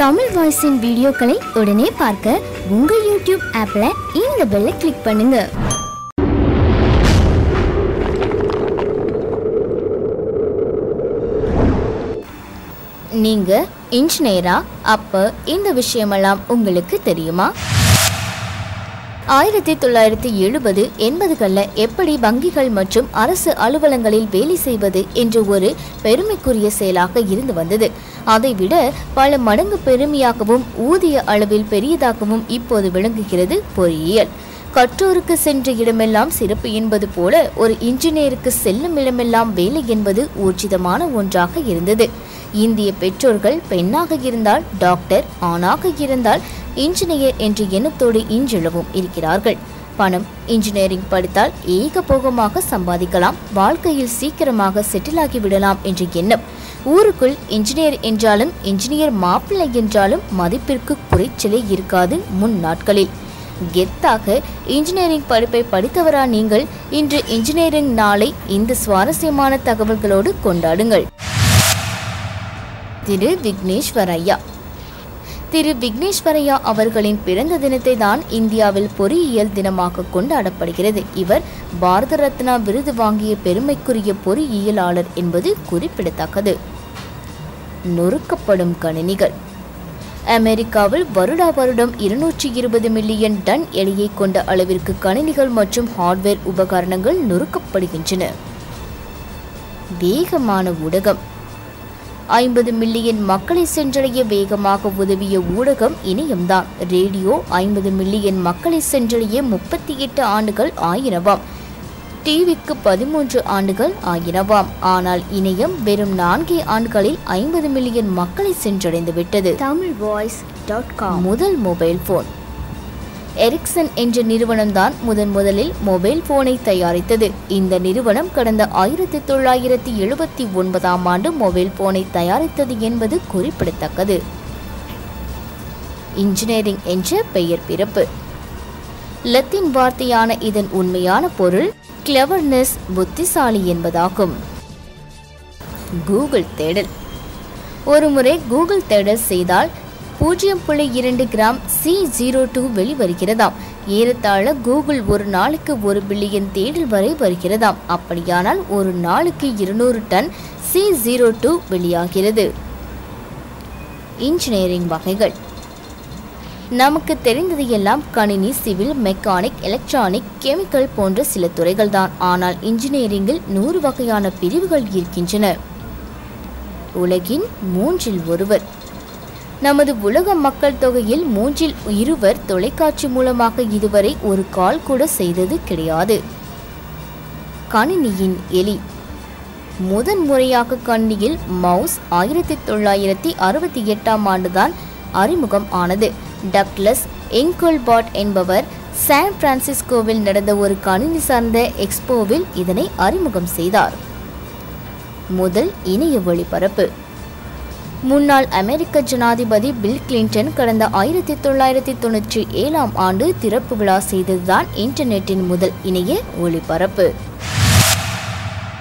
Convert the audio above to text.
தமிழ் வாய்ஸின் வீடியோக்களை உடனே பார்க்க உங்கள் யூடியூப் ஆப்பில் இந்த பெல்லை கிளிக் பண்ணுங்க. நீங்க இன்ஜினியரா அப்ப இந்த விஷயமெல்லாம் உங்களுக்கு தெரியுமா? ஆயிரத்தி தொள்ளாயிரத்தி எழுபது எண்பதுகளில் எப்படி வங்கிகள் மற்றும் அரசு அலுவலங்களில் வேலை செய்வது என்ற ஒரு பெருமைக்குரிய செயலாக இருந்து வந்தது. அதைவிட பல மடங்கு பெருமையாகவும் ஊதிய அளவில் பெரியதாகவும் இப்போது விளங்குகிறது பொறியியல். கற்றோருக்கு சென்ற இடமெல்லாம் சிறப்பு என்பது போல ஒரு இன்ஜினியருக்கு செல்லும் இடமெல்லாம் வேலை என்பது ஊர்ஜிதமான ஒன்றாக இருந்தது. இந்திய பெற்றோர்கள் பெண்ணாக இருந்தால் டாக்டர் ஆணாக இருந்தால் இன்ஜினியர் என்ற எண்ணத்தோடு இன்றளவும் இருக்கிறார்கள். பணம் இன்ஜினியரிங் படித்தால் ஏகபோகமாக சம்பாதிக்கலாம் வாழ்க்கையில் சீக்கிரமாக செட்டில் ஆகிவிடலாம் என்ற எண்ணம். ஊருக்குள் இன்ஜினியர் என்றாலும் இன்ஜினியர் மாப்பிள்ளை என்றாலும் மதிப்பிற்கு குறைச்சலே இருக்காது முன் நாட்களில். கெத்தாக இன்ஜினியரிங் படிப்பை படித்தவரா நீங்கள்? இன்று இன்ஜினியரிங் நாளை இந்த சுவாரஸ்யமான தகவல்களோடு கொண்டாடுங்கள். திரு விக்னேஸ்வரையா திரு விக்னேஸ்வரையா அவர்களின் பிறந்த தினத்தை தான் இந்தியாவில் பொறியியல் தினமாக கொண்டாடப்படுகிறது. இவர் பாரத ரத்னா விருது வாங்கிய பெருமைக்குரிய பொறியியலாளர் என்பது குறிப்பிடத்தக்கது. நொறுக்கப்படும் கணினிகள். அமெரிக்காவில் வருடா வருடம் இருநூற்றி இருபது மில்லியன் டன் எடையை கொண்ட அளவிற்கு கணினிகள் மற்றும் ஹார்ட்வேர் உபகரணங்கள் நொறுக்கப்படுகின்றன. வேகமான ஊடகம். ஐம்பது மில்லியன் மக்களை சென்றடைய வேகமாக உதவிய ஊடகம் இணையம்தான். ரேடியோ ஐம்பது மில்லியன் மக்களை சென்றடைய முப்பத்தி எட்டு ஆண்டுகள் ஆயிரவாம் டிவிக்கு பதிமூன்று ஆண்டுகள் ஆயிரவாம் ஆனால் இணையம் வெறும் நான்கே ஆண்டுகளில் ஐம்பது மில்லியன் மக்களை சென்றடைந்து விட்டது தமிழ் வாய்ஸ் டாட் காம். முதல் மொபைல் போன் எரிக்சன் என்ற நிறுவனம்தான் முதன் முதலில் மொபைல் போனை தயாரித்தது. இந்த நிறுவனம் கடந்த ஆயிரத்தி தொள்ளாயிரத்தி எழுபத்தி ஒன்பதாம் ஆண்டு மொபைல் போனை தயாரித்தது என்பது குறிப்பிடத்தக்கது. இன்ஜினியரிங் என்ற பெயர் பிறப்பு. லத்தீன் வார்த்தையான இதன் உண்மையான பொருள் கிளவர்னஸ் புத்திசாலி என்பதாகும். கூகுள் தேடல். ஒருமுறை கூகுள் தேடல் செய்தால் பூஜ்ஜியம் புள்ளி இரண்டு கிராம் சி ஜீரோ டூ வெளிவருகிறதாம் ஏறத்தாழ கூகுள் ஒரு நாளுக்கு ஒரு பில்லியன் தேடல் வரை வருகிறதாம். அப்படியானால் ஒரு நாளுக்கு இருநூறு டன் சி ஜீரோ டூ வெளியாகிறது. இன்ஜினியரிங் வகைகள். நமக்கு தெரிந்தது எல்லாம் கணினி சிவில் மெக்கானிக் எலக்ட்ரானிக் கெமிக்கல் போன்ற சில துறைகள் தான் ஆனால் இன்ஜினியரிங்கில் நூறு வகையான பிரிவுகள் இருக்கின்றன. உலகின் மூன்றில் ஒருவர். நமது உலக மக்கள் தொகையில் மூன்றில் இருவர் தொலைக்காட்சி மூலமாக இதுவரை ஒரு கால் கூட செய்தது கிடையாது. கணினியின் எலி. முதன் முறையாக கணினியில் மவுஸ் ஆயிரத்தி தொள்ளாயிரத்தி அறுபத்தி எட்டாம் ஆண்டுதான் அறிமுகம் ஆனது. டக்லஸ் எங்கோல்பாட் என்பவர் சான் பிரான்சிஸ்கோவில் நடந்த ஒரு கணினி சார்ந்த எக்ஸ்போவில் இதனை அறிமுகம் செய்தார். முதல் இணைய ஒளிபரப்பு. முன்னாள் அமெரிக்க ஜனாதிபதி பில் கிளின்டன் கடந்த ஆயிரத்தி தொள்ளாயிரத்தி தொண்ணூற்றி ஏழாம் ஆண்டு திறப்பு விழா செய்ததுதான் இன்டர்நெட்டின் முதல் இணைய ஒளிபரப்பு.